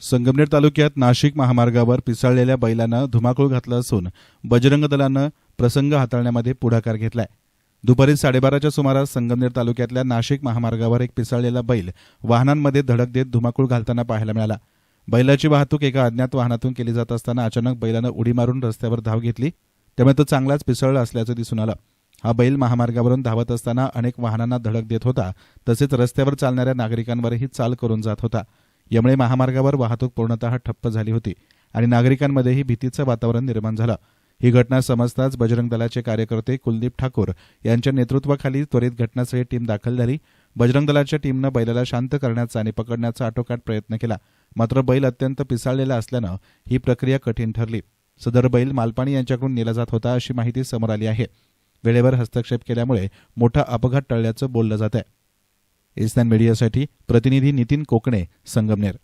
संगमनेर तालुक्यात नाशिक महामार्गावर पिसाळलेल्या बैलानं धुमाकूळ घातला असून बजरंग दलानं प्रसंग हाताळण्यामध्ये पुढाकार घेतलाय. दुपारी साडेबाराच्या सुमारास संगमनेर तालुक्यातल्या नाशिक महामार्गावर एक पिसाळलेला बैल वाहनांमध्ये धडक देत धुमाकूळ घालताना पाहायला मिळाला. बैलाची वाहतूक एका अज्ञात वाहनातून केली जात असताना अचानक बैलानं उडी मारून रस्त्यावर धाव घेतली. त्यामुळे तो चांगलाच पिसळला असल्याचं दिसून आलं. हा बैल महामार्गावरून धावत असताना अनेक वाहनांना धडक देत होता. तसेच रस्त्यावर चालणाऱ्या नागरिकांवरही चाल करून जात होता. यामुळे महामार्गावर वाहतूक पूर्णतः ठप्प झाली होती आणि नागरिकांमध्येही भीतीचं वातावरण निर्माण झालं. ही घटना समजताच बजरंग दलाचे कार्यकर्ते कुलदीप ठाकूर यांच्या नेतृत्वाखाली त्वरित घटनास्थळी टीम दाखल झाली. बजरंग दलाच्या टीमनं बैलाला शांत करण्याचा आणि पकडण्याचा आटोकाट प्रयत्न केला. मात्र बैल अत्यंत पिसाळलेला असल्यानं ही प्रक्रिया कठीण ठरली. सदर बैल मालपाणी यांच्याकडून नेला जात होता अशी माहिती समोर आली आहे. वेळेवर हस्तक्षेप केल्यामुळे मोठा अपघात टळल्याचं बोललं जात आहे इस्तान मीडियासाठी प्रतिनिधी नितीन कोकणे संगमनेर.